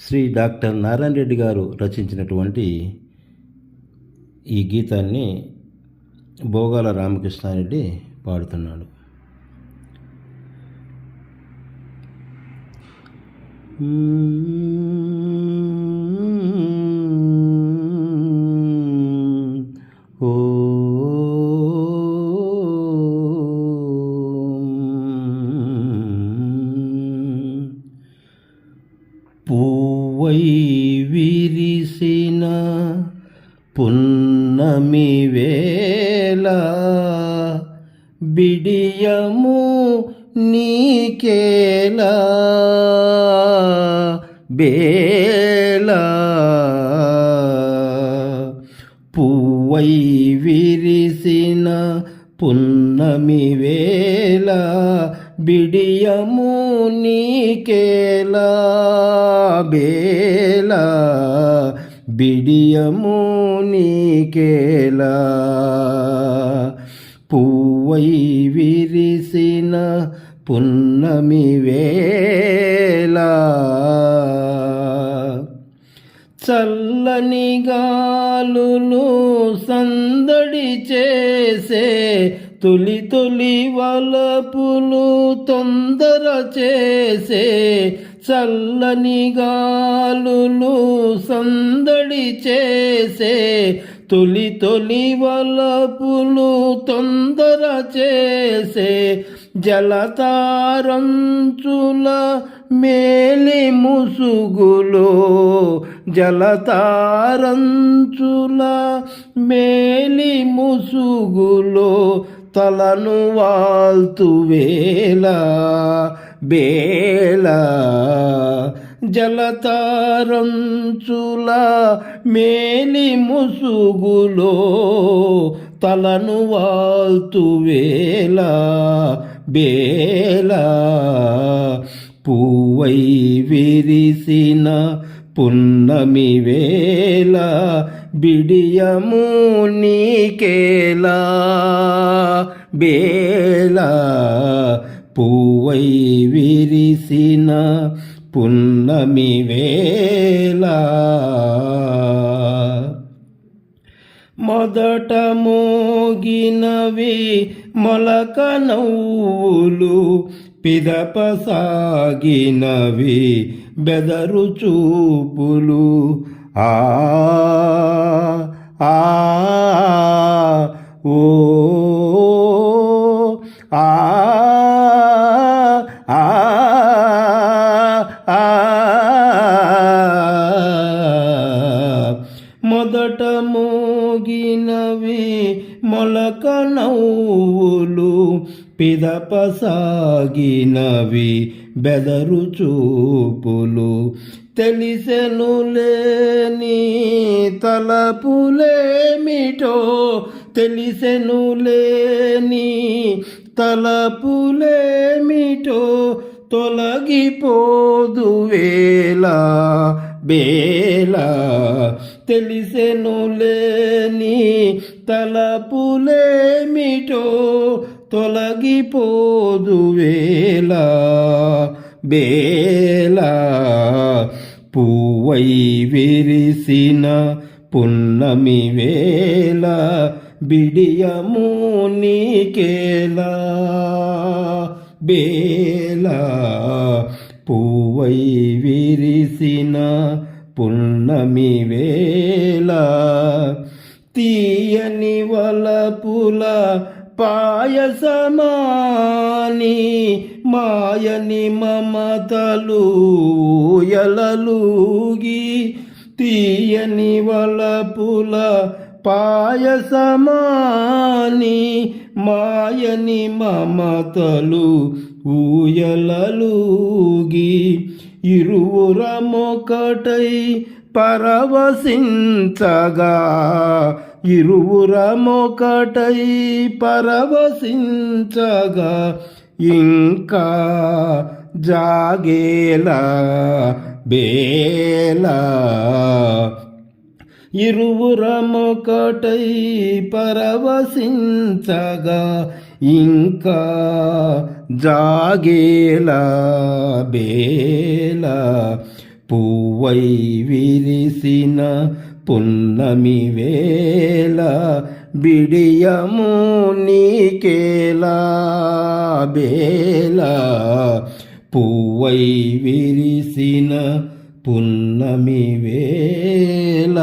Shri doctor Narayana Reddy గారు రచించినటువంటి ఈ గీతాన్ని భోగాల రామకృష్ణారెడ్డి పాడుతున్నాడు ఓ వై విరిసిన పున్నమి వేళ బిడియము నీకేలా బేల పువ్వై విరిసిన పున్నమి వేళ బిడియము నీకేలా బేల బిడియము నీకేలా. పువ్వై విరిసిన పున్నమి వేళ. చల్లని గాలులు సందడి చేసే తొలి తొలి వలపులు తొందర చేసే చల్లని గాలులు సందడి చేసే తొలి తొలి వలపులు తొందర చేసే జలతారంచుల మేలి ముసుగులో జలతారంచుల మేలి ముసుగులో తలను వాల్తు బేళ జలతారంచుల మేలి ముసుగులో తలను వాల్తు వేళ బేళ పూవై విరిసిన పున్నమి వేళ బిడియము నీకేలా బేళ పూవై విరిసిన పున్నమి వేళ. మొదట మోగినవి మొలక నవ్వులు పిదప సాగినవి బెదరు చూపులు. ఆ ఆ ఓ మొదట మోగినవి మొలక నవ్వులు పిదపసాగినవి బెదరు చూపులు తెలిసెను లేని తలపులేమిటో తెలిసెను లేని తలపులేమిటో తొలగిపోదు వేళ బేలా తెలిసెను లేని తలపులేమిటో తొలగిపోదు వేళ బేల పువ్వై విరిసిన పున్నమి వేళ బిడియము నీకేలా బేల పువ్వై విరిసిన పున్నమి వేళ తీయని వలపుల పాయసమాని మాయని మమతలు ఎలలుగి తీయని వలపుల పాయసమాని మాయని మమతలు ఊయలలుగి ఇరువురమొకటై పరవశించగా. ఇరువురమొకటై పరవశించగా. ఇంకా జాగేలా బేలా. ఇరువురమొకటై పరవశించగా. ఇంకా జాగేలా బేల పువ్వై విరిసిన పున్నమి వేళ బిడియము నీకేలా బేల పువ్వై విరిసిన పున్నమి వేళ